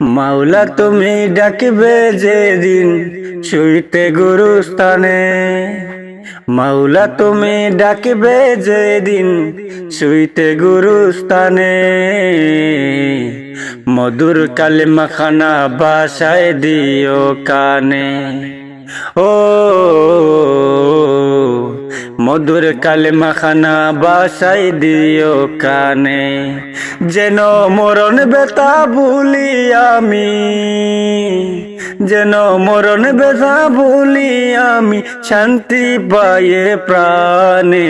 মাওলা, তুমি ডাকবে যেদিন শুইতে গুরুস্থানে। মাওলা, তুমি ডাকবে যেদিন শুইতে গুরুস্থানে। মধুর কালিমা খানা বাসায় দিও কানে। ও মধুর কালিমা খানা বাসাই দিও কানে। যেন মরণ বেতা ভুলি আমি। যেন মরণ বেতা ভুলি আমি, শান্তি পায়ে প্রাণে।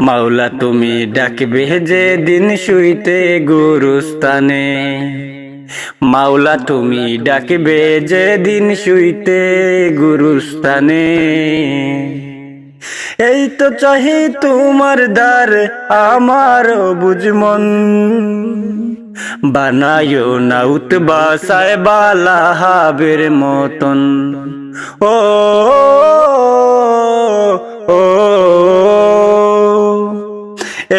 মাওলা, তুমি ডাকবে যে দিন শুইতে গুরুস্থানে। মাওলা, তুমি ডাকবে যে দিন শুইতে গুরুস্থানে। এই তো চাহি তোমার দ্বার, আমার বুঝমন বানায়ো নাউত বাসায় বালা হাবের মতন। ও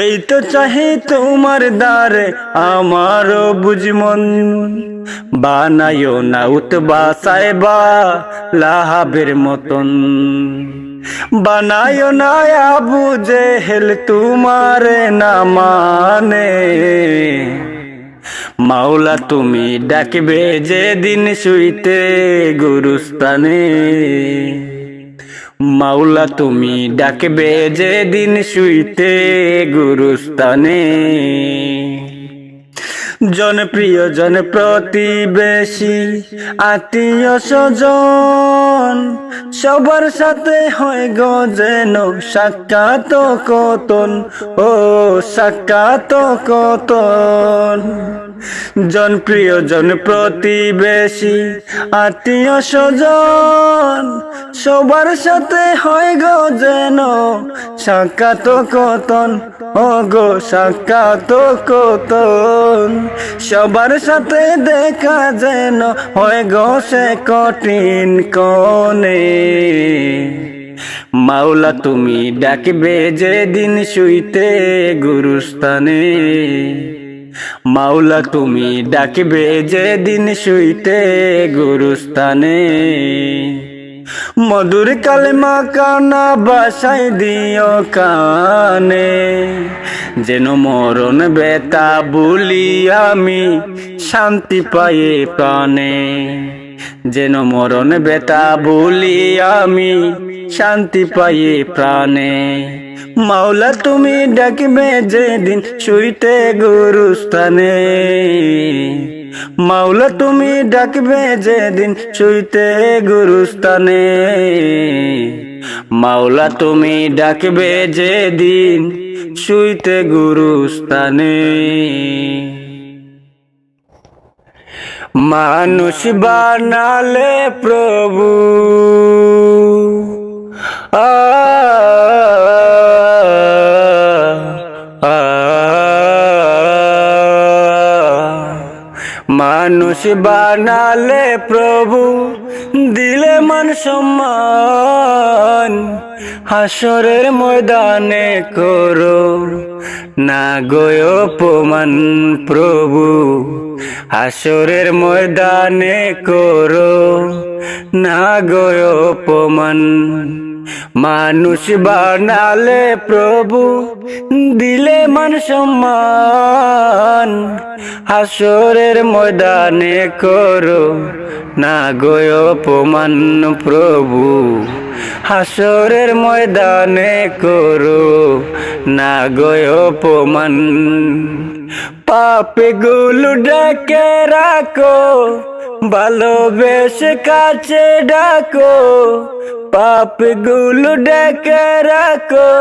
এই তো চাহি তোমার দ্বারে, আমার বুঝমন বানায়ো নাউত বাসায় বা লাহাবের মতন। বানায়ো না আবু জেহেল তোমার না মানে। মাওলা, তুমি ডাকবে যে দিন শুইতে গুরুস্থানে। মাওলা, তুমি ডাকবে যে দিন শুইতে গুরুস্থানে। জনপ্রিয় জন প্রতিবেশী, আত্মীয় স্বজন, সবার সাথে হয় গো যেন সাক্ষাৎ কতন, ও সাক্ষাৎ কতন। জনপ্রিয় জন প্রতিবেশী, আত্মীয় স্বজন, সবার সাথে হয় গো যেন সাক্ষাৎ কতন, ও গো সাক্ষাৎ কতন। সবার সাথে দেখা যেন হয় গো কঠিন কনে মাওলা, তুমি ডাকবে যে দিন শুইতে গুরুস্থানে। মাওলা, তুমি ডাকবে যে দিন শুইতে গুরুস্থানে। মধুর কালেমা কানা বাসাই দিও কানে। যেন মরণ বেতা বলি আমি শান্তি পায়ে প্রাণে। যেন মরণ বেতা বলি আমি শান্তি পায়ে প্রাণে। মাওলা, তুমি ডাকবে যেদিন শুইতে গুরুস্থানে। মাওলা, তুমি ডাকবে যেদিন শুইতে গুরুস্থানে। মাওলা তুমি ডাকবে যেদিন শুইতে গুরুস্থানে। মানুষ বানালে প্রভু। আ আ মানুষ বানালে প্রভু, দিলে মান সম্মান। হাসরের ময়দানে করো, না গয় অপমান প্রভু। হাসরের ময়দানে করো, না গয় অপমান মানুষ বানালে প্রভু, দিলে মান সম্মান। হাসরের ময়দানে করো, না গয় অপমান প্রভু। হাসরের ময়দানে করো, না গয় অপমান। পাপে গুলো ডেকে রাখো ভালোবেসে কাছে ডাকো পাপগুলো ডেকে রাখো।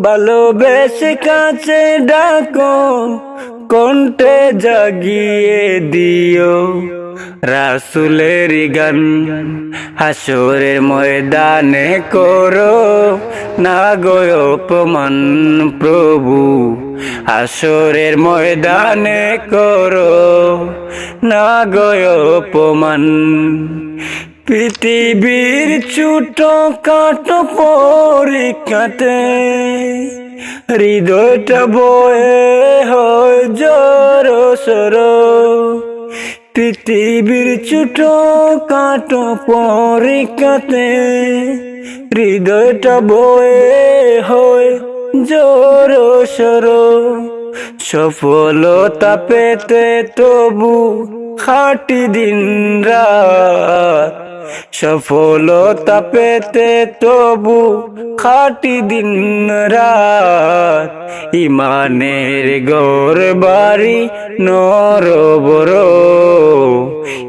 ভালোবেসে কাছে ডাকো, কণ্ঠে জাগিয়ে দিও। রাসুলের গান হাসরের ময়দানে করো। না গয় অপমান প্রভু। হাসরের ময়দানে করো না গয় অপমান। পৃথিবীর ছোট কাটো পরীক্ষাতে হৃদয়টা বয়ে হয় জোর সর। পৃথিবীর ছোট কাটো পরীক্ষাতে হৃদয়টা বয়ে হয় সর সফলতা পেতে তবু খাটি দিন রাত। সফলতা পেতে তবু খাটি দিন রাত। ইমানের গৌর বাড়ি নরবর।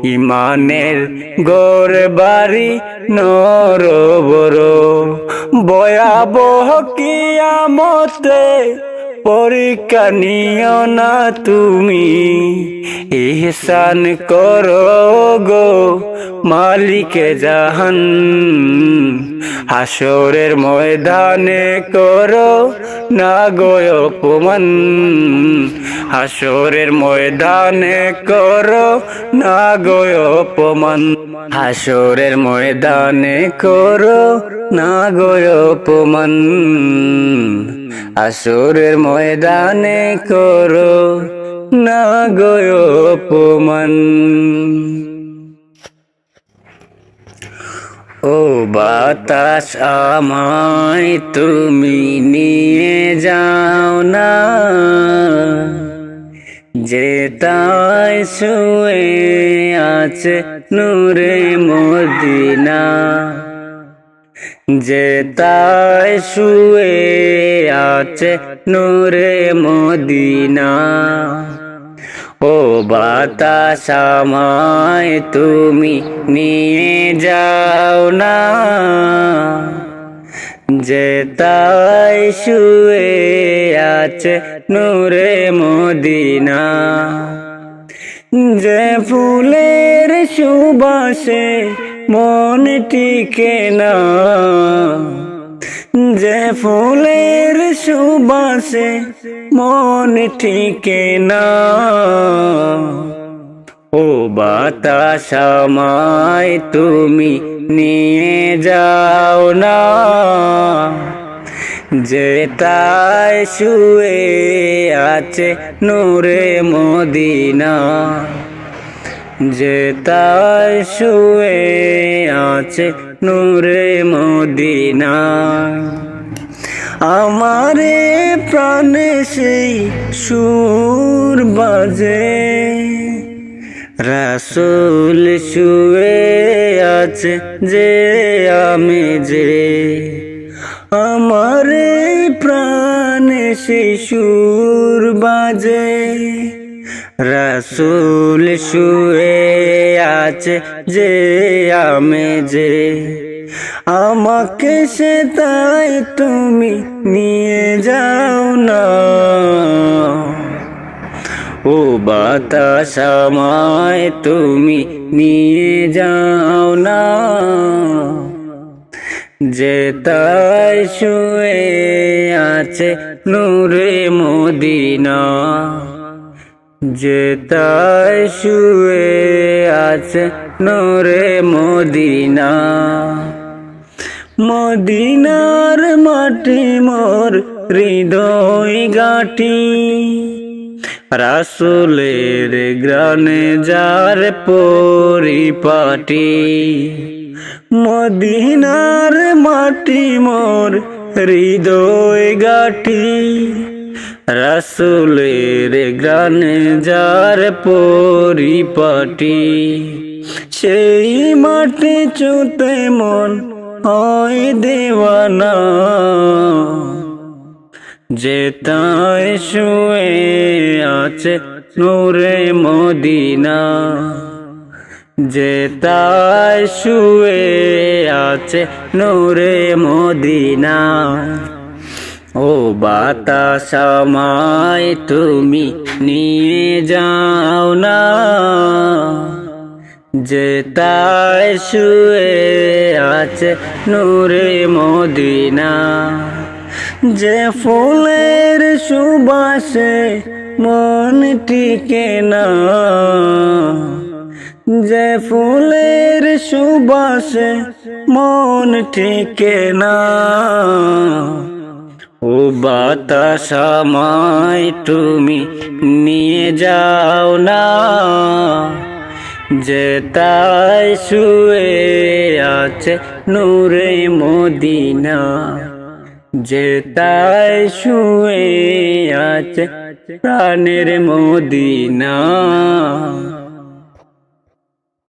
ইমানের গৌর বাড়ি নরবর। ভয়াবহ কিয়ামতে পরীক্ষা নিও না তুমি। ইহসান করো গো মালিকে জাহান হাসরের ময়দানে করো না গয় অপমান হাসরের ময়দানে করো না গয় অপমান হাসরের ময়দানে করো না গয় অপমান আসরের ময়দানে করো না গয় অপমান ও বাতাস আমায় তুমি নিয়ে যাও না। যে তাই শুয়ে আছে নূরে মদিনা। যে তাই শুয়ে আছে নূরে মদিনা। ও বাতাস আমায় তুমি নিয়ে যাও না। যে তাই শুয়ে আছে নূরে মদিনা। যে ফুলের সুবাসে মন টিকে না। যে ফুলের সুবাসে মন টিকে না। ও বাতাস আমায় তুমি নিয়ে যাও না। যে তাই শুয়ে আছে নূরে মদিনা। যে তাই শুয়ে আছে নূরে মদিনা। আমারে প্রাণে সেই সুর বাজে। রাসুল শুয়ে আছে যে আমি যে। আমার প্রাণে সেই সুর বাজে। রাসুল শুয়ে আছে যে আমি যে। আমাকে সে তাই তুমি নিয়ে যাও না। ও বাতাস আমায় তুমি নিয়ে যাও না। যে তাই শুয়ে আছে নূরে মদিনা। যে তাই শুয়ে আছে নূরে মদিনা। মদিনার মাটি মোর হৃদয় গাটি রাসুলের গ্রানে যার পরিপাটি, মদিনার মাটি মোর হৃদয় গাটি রাসুলের গ্রানে যার পরিপাটি, সেই মাটি চুতে মন হয় দেওয়ানা যে তাই শুয়ে আছে নূরে মদিনা যে তাই শুয়ে আছে নূরে মদিনা। ও বাতাস আমায় তুমি নিয়ে যাও না। যে তাই শুয়ে আছে নূরে মদিনা, যে ফুলের সুবাসে মন টিকে না, যে ফুলের সুবাসে মন টিকে না। ও বাতাসামাই তুমি নিয়ে যাও না। যে তাই শুয়ে আছে নূরে মদিনা। যে তাই শুয়ে আছে প্রাণের মদিনা।